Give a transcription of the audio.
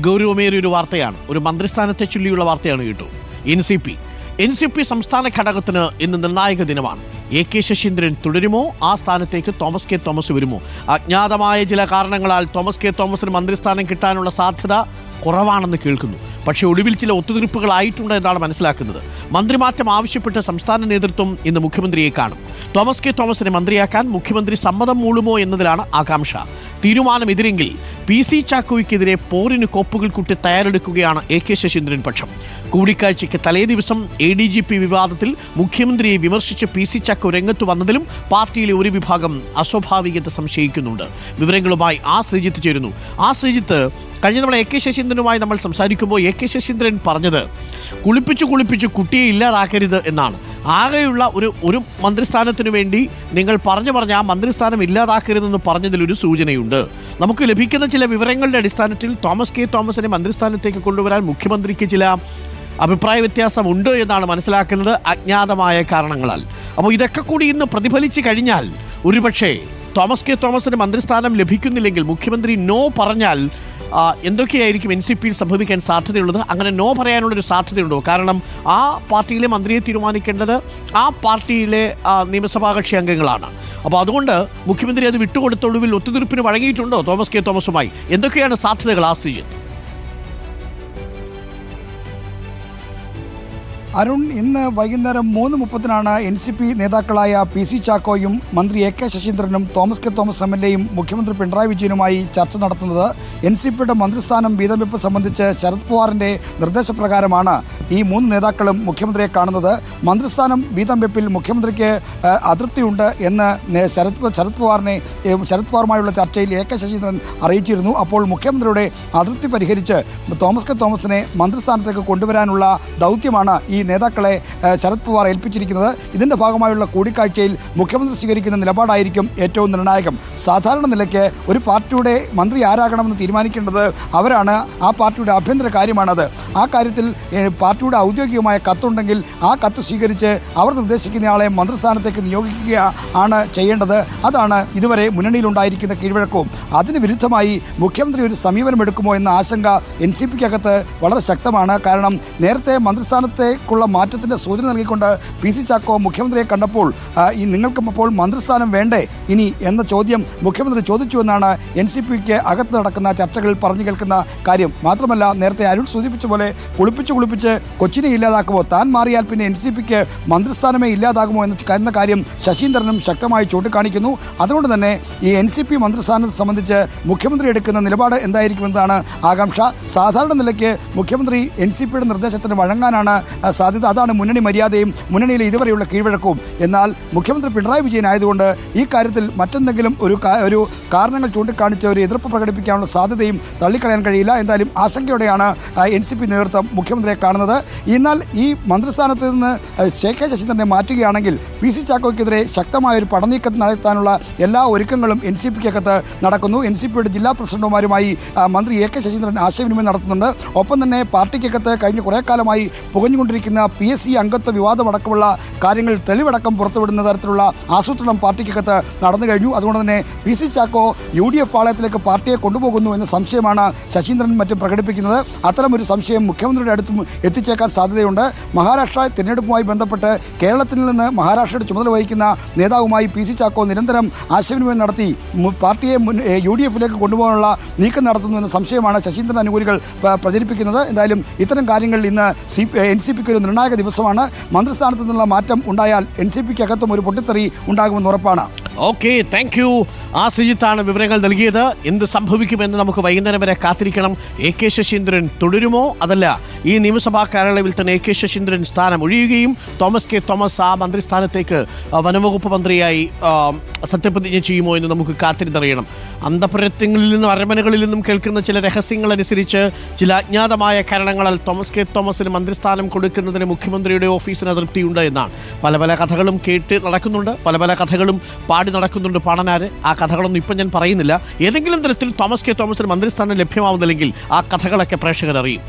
ഗൗരവമേറിയ ഒരു വാർത്തയാണ്. ഒരു മന്ത്രിസ്ഥാനത്തെ ചൊല്ലിയുള്ള വാർത്തയാണ് കേട്ടു. N C P. N C P സംസ്ഥാന ഘടകത്തിന് ഇന്ന് നിർണായക ദിനമാണ്. എ കെ ശശീന്ദ്രൻ തുടരുമോ? ആ സ്ഥാനത്തേക്ക് തോമസ് കെ തോമസ് വരുമോ? അജ്ഞാതമായ ചില കാരണങ്ങളാൽ തോമസ് കെ തോമസിന് മന്ത്രിസ്ഥാനം കിട്ടാനുള്ള സാധ്യത കുറവാണെന്ന് കേൾക്കുന്നു. പക്ഷേ ഒടുവിൽ ചില ഒത്തുതീർപ്പുകളായിട്ടുണ്ട് എന്നാണ് മനസ്സിലാക്കുന്നത്. മന്ത്രിമാറ്റം ആവശ്യപ്പെട്ട് സംസ്ഥാന നേതൃത്വം ഇന്ന് മുഖ്യമന്ത്രിയെ കാണും. തോമസ് കെ തോമസിനെ മന്ത്രിയാക്കാൻ മുഖ്യമന്ത്രി സമ്മതം മൂളുമോ എന്നതിലാണ് ആകാംക്ഷ. തീരുമാനമെതിരെങ്കിൽ പി സി ചാക്കോയ്ക്കെതിരെ പോരിന് കോപ്പുകൾ കുട്ടി തയ്യാറെടുക്കുകയാണ് എ കെ ശശീന്ദ്രൻ പക്ഷം. കൂടിക്കാഴ്ചയ്ക്ക് തലേദിവസം എ ഡി ജി പി വിവാദത്തിൽ മുഖ്യമന്ത്രിയെ വിമർശിച്ച് പി സി ചാക്കോ രംഗത്ത് വന്നതിലും പാർട്ടിയിലെ ഒരു വിഭാഗം അസ്വാഭാവികത സംശയിക്കുന്നുണ്ട്. വിവരങ്ങളുമായി ആ ശ്രീജിത്ത് ചേരുന്നു. ആ ശ്രീജിത്ത് കഴിഞ്ഞ നമ്മൾ എ കെ ശശീന്ദ്രനുമായി നമ്മൾ സംസാരിക്കുമ്പോൾ എ കെ ശശീന്ദ്രൻ പറഞ്ഞത് കുളിപ്പിച്ചു കുളിപ്പിച്ച് കുട്ടിയെ ഇല്ലാതാക്കരുത് എന്നാണ്. ആകെയുള്ള ഒരു ഒരു മന്ത്രിസ്ഥാനത്തിന് വേണ്ടി നിങ്ങൾ പറഞ്ഞു പറഞ്ഞ ആ മന്ത്രിസ്ഥാനം ഇല്ലാതാക്കരുതെന്ന് പറഞ്ഞതിലൊരു സൂചനയുണ്ട്. നമുക്ക് ലഭിക്കുന്ന ചില വിവരങ്ങളുടെ അടിസ്ഥാനത്തിൽ തോമസ് കെ. തോമസിനെ മന്ത്രിസ്ഥാനത്തേക്ക് കൊണ്ടുവരാൻ മുഖ്യമന്ത്രിക്ക് ചില അഭിപ്രായ വ്യത്യാസമുണ്ട് എന്നാണ് മനസ്സിലാക്കുന്നത് അജ്ഞാതമായ കാരണങ്ങളാൽ. അപ്പോൾ ഇതൊക്കെ കൂടി ഇന്ന് പ്രതിഫലിച്ചു കഴിഞ്ഞാൽ ഒരുപക്ഷേ തോമസ് കെ തോമസിന് മന്ത്രിസ്ഥാനം ലഭിക്കുന്നില്ലെങ്കിൽ മുഖ്യമന്ത്രി നോ പറഞ്ഞാൽ എന്തൊക്കെയായിരിക്കും എൻ സി പിയിൽ സംഭവിക്കാൻ സാധ്യതയുള്ളത്? അങ്ങനെ നോ പറയാനുള്ളൊരു സാധ്യതയുണ്ടോ? കാരണം ആ പാർട്ടിയിലെ മന്ത്രിയെ തീരുമാനിക്കേണ്ടത് ആ പാർട്ടിയിലെ നിയമസഭാ കക്ഷി അംഗങ്ങളാണ്. അപ്പോൾ അതുകൊണ്ട് മുഖ്യമന്ത്രി അത് വിട്ടുകൊടുത്തൊടുവിൽ ഒത്തുതീർപ്പിന് വഴങ്ങിയിട്ടുണ്ടോ തോമസ് കെ തോമസുമായി? എന്തൊക്കെയാണ് സാധ്യതകൾ ആ ശ്രീജിത്ത് അരുൺ ഇന്ന് വൈകുന്നേരം മൂന്ന് മുപ്പതിനാണ് എൻ സി പി നേതാക്കളായ പി സി ചാക്കോയും മന്ത്രി A K ശശീന്ദ്രനും Thomas K Thomas M L എയും മുഖ്യമന്ത്രി പിണറായി വിജയനുമായി ചർച്ച നടത്തുന്നത് എൻ സി പിയുടെ മന്ത്രിസ്ഥാനം വീതം വെപ്പ് സംബന്ധിച്ച് ശരത് പവാറിന്റെ നിർദ്ദേശപ്രകാരമാണ്. ഈ മൂന്ന് നേതാക്കളും മുഖ്യമന്ത്രിയെ കാണുന്നത് മന്ത്രിസ്ഥാനം വീതം വെപ്പിൽ മുഖ്യമന്ത്രിക്ക് അതൃപ്തിയുണ്ട് എന്ന് ശരത് ശരത് പവാറിനെ ശരത് പവാറുമായുള്ള ചർച്ചയിൽ എ കെ ശശീന്ദ്രൻ അറിയിച്ചിരുന്നു. അപ്പോൾ മുഖ്യമന്ത്രിയുടെ അതൃപ്തി പരിഹരിച്ച് തോമസ് കെ തോമസിനെ മന്ത്രിസ്ഥാനത്തേക്ക് കൊണ്ടുവരാനുള്ള ദൗത്യമാണ് ഈ നേതാക്കളെ ശരത് പവാർ ഏൽപ്പിച്ചിരിക്കുന്നത്. ഇതിന്റെ ഭാഗമായുള്ള കൂടിക്കാഴ്ചയിൽ മുഖ്യമന്ത്രി സ്വീകരിക്കുന്ന നിലപാടായിരിക്കും ഏറ്റവും നിർണായകം. സാധാരണ നിലയ്ക്ക് ഒരു പാർട്ടിയുടെ മന്ത്രി ആരാകണമെന്ന് തീരുമാനിക്കേണ്ടത് അവരാണ്. ആ പാർട്ടിയുടെ ആഭ്യന്തര കാര്യമാണത്. ആ കാര്യത്തിൽ ഏഹ്, പാർട്ടിയുടെ ഔദ്യോഗികമായ കത്തുണ്ടെങ്കിൽ ആ കത്ത് സ്വീകരിച്ച് അവർ നിർദ്ദേശിക്കുന്നയാളെ മന്ത്രിസ്ഥാനത്തേക്ക് നിയോഗിക്കുക ആണ് ചെയ്യേണ്ടത്. അതാണ് ഇതുവരെ മുന്നണിയിലുണ്ടായിരിക്കുന്ന കീഴ്വഴക്കവും. അതിന് വിരുദ്ധമായി മുഖ്യമന്ത്രി ഒരു സമീപനമെടുക്കുമോ എന്ന ആശങ്ക എൻ സി പിക്കകത്ത് വളരെ ശക്തമാണ്. കാരണം നേരത്തെ മന്ത്രിസ്ഥാനത്തേക്കുള്ള മാറ്റത്തിന്റെ സൂചന നൽകിക്കൊണ്ട് പി സി ചാക്കോ മുഖ്യമന്ത്രിയെ കണ്ടപ്പോൾ ഈ നിങ്ങൾക്കും അപ്പോൾ മന്ത്രിസ്ഥാനം വേണ്ടേ? ഇനി എന്ന ചോദ്യം മുഖ്യമന്ത്രി ചോദിച്ചു എന്നാണ് എൻ സി പിക്ക് അകത്ത് നടക്കുന്ന ചർച്ചകളിൽ പറഞ്ഞു കേൾക്കുന്ന കാര്യം. മാത്രമല്ല നേരത്തെ അരുൺ സൂചിപ്പിച്ച പോലെ കുളിപ്പിച്ച് കുളിപ്പിച്ച് കൊച്ചിനെ ഇല്ലാതാക്കുമോ? താൻ മാറിയാൽ പിന്നെ എൻ സി പിക്ക് മന്ത്രിസ്ഥാനമേ ഇല്ലാതാകുമോ എന്ന കാര്യം ശശീന്ദ്രനും ശക്തമായി ചൂണ്ടിക്കാണിക്കുന്നു. അതുകൊണ്ട് തന്നെ ഈ എൻ സി പി മന്ത്രിസ്ഥാനത്തെ സംബന്ധിച്ച് മുഖ്യമന്ത്രി എടുക്കുന്ന നിലപാട് എന്തായിരിക്കുമെന്നതാണ് ആകാംക്ഷ. സാധാരണ നിലയ്ക്ക് മുഖ്യമന്ത്രി എൻ സി പിയുടെ നിർദ്ദേശത്തിന് വഴങ്ങാനാണ് സാധ്യത. അതാണ് മുന്നണി മര്യാദയും മുന്നണിയിലെ ഇതുവരെയുള്ള കീഴ്വഴക്കവും. എന്നാൽ മുഖ്യമന്ത്രി പിണറായി വിജയൻ ആയതുകൊണ്ട് ഈ കാര്യത്തിൽ മറ്റെന്തെങ്കിലും ഒരു ഒരു കാരണങ്ങൾ ചൂണ്ടിക്കാണിച്ച് ഒരു എതിർപ്പ് പ്രകടിപ്പിക്കാനുള്ള സാധ്യതയും തള്ളിക്കളയാൻ കഴിയില്ല. എന്തായാലും ആശങ്കയോടെയാണ് എൻ സി പി നേതൃത്വം മുഖ്യമന്ത്രിയെ കാണുന്നത്. എന്നാൽ ഈ മന്ത്രിസ്ഥാനത്ത് നിന്ന് ശേ കെ ശശീന്ദ്രനെ മാറ്റുകയാണെങ്കിൽ പി സി ചാക്കോയ്ക്കെതിരെ ശക്തമായ ഒരു പടനീക്കം നടത്താനുള്ള എല്ലാ ഒരുക്കങ്ങളും എൻ സി പിക്കകത്ത് നടക്കുന്നു. എൻ സി പിയുടെ ജില്ലാ പ്രസിഡന്റുമാരുമായി മന്ത്രി എ കെ ശശീന്ദ്രൻ ആശയവിനിമയം നടത്തുന്നുണ്ട്. ഒപ്പം തന്നെ പാർട്ടിക്കകത്ത് കഴിഞ്ഞ കുറേ കാലമായി പുകഞ്ഞുകൊണ്ടിരിക്കുന്ന പി എസ് സി അംഗത്വ വിവാദമടക്കമുള്ള കാര്യങ്ങൾ തെളിവടക്കം പുറത്തുവിടുന്ന തരത്തിലുള്ള ആസൂത്രണം പാർട്ടിക്കകത്ത് നടന്നു കഴിഞ്ഞു. അതുകൊണ്ട് തന്നെ P C Chacko U D F പാളയത്തിലേക്ക് പാർട്ടിയെ കൊണ്ടുപോകുന്നു എന്ന സംശയമാണ് ശശീന്ദ്രൻ മറ്റും പ്രകടിപ്പിക്കുന്നത്. അത്തരമൊരു സംശയം മുഖ്യമന്ത്രിയുടെ അടുത്തും എത്തിച്ചേക്കാൻ സാധ്യതയുണ്ട്. മഹാരാഷ്ട്ര തിരഞ്ഞെടുപ്പുമായി ബന്ധപ്പെട്ട് കേരളത്തിൽ നിന്ന് മഹാരാഷ്ട്രയുടെ ചുമതല വഹിക്കുന്ന നേതാവുമായി പി സി ചാക്കോ നിരന്തരം ആശയവിനിമയം നടത്തി. പാർട്ടിയെ മുൻ യു ഡി എഫിലേക്ക് കൊണ്ടുപോകാനുള്ള നീക്കം നടത്തുന്നു എന്ന സംശയമാണ് ശശീന്ദ്രൻ അനുകൂലികൾ പ്രചരിപ്പിക്കുന്നത്. എന്തായാലും ഇത്തരം കാര്യങ്ങളിൽ ഇന്ന് സി എൻ സി പിക്ക് ഒരു നിർണായക ദിവസമാണ്. മന്ത്രിസ്ഥാനത്ത് നിന്നുള്ള മാറ്റം ഉണ്ടായാൽ എൻ സി പിക്ക് അകത്തും ഒരു പൊട്ടിത്തെറി ഉണ്ടാകുമെന്ന് ഉറപ്പാണ്. ഓക്കെ താങ്ക് ആ സുജിത്താണ് വിവരങ്ങൾ നൽകിയത്. എന്ത് സംഭവിക്കുമെന്ന് നമുക്ക് വൈകുന്നേരം വരെ കാത്തിരിക്കണം. എ കെ ശശീന്ദ്രൻ തുടരുമോ? അതല്ല ഈ നിയമസഭാ കാലയളവിൽ തന്നെ എ കെ ശശീന്ദ്രൻ സ്ഥാനം ഒഴിയുകയും തോമസ് കെ തോമസ് ആ മന്ത്രിസ്ഥാനത്തേക്ക് വനംവകുപ്പ് മന്ത്രിയായി സത്യപ്രതിജ്ഞ ചെയ്യുമോ എന്ന് നമുക്ക് കാത്തിരുന്നറിയണം. അന്തപുരങ്ങളിൽ നിന്നും അരമനകളിൽ നിന്നും കേൾക്കുന്ന ചില രഹസ്യങ്ങൾ അനുസരിച്ച് ചില അജ്ഞാതമായ കാരണങ്ങളാൽ തോമസ് കെ തോമസിന് മന്ത്രിസ്ഥാനം കൊടുക്കുന്നതിന് മുഖ്യമന്ത്രിയുടെ ഓഫീസിന് അതൃപ്തിയുണ്ട് എന്നാണ്. പല പല കഥകളും കേട്ട് നടക്കുന്നുണ്ട്. പല പല കഥകളും പാടി നടക്കുന്നുണ്ട്. പാണനാര് ആ കഥകളൊന്നും ഇപ്പം ഞാൻ പറയുന്നില്ല. ഏതെങ്കിലും തരത്തിൽ തോമസ് കെ. തോമസിന് മന്ത്രിസ്ഥാനം ലഭ്യമാവുന്നില്ലെങ്കിൽ ആ കഥകളൊക്കെ പ്രേക്ഷകർ അറിയും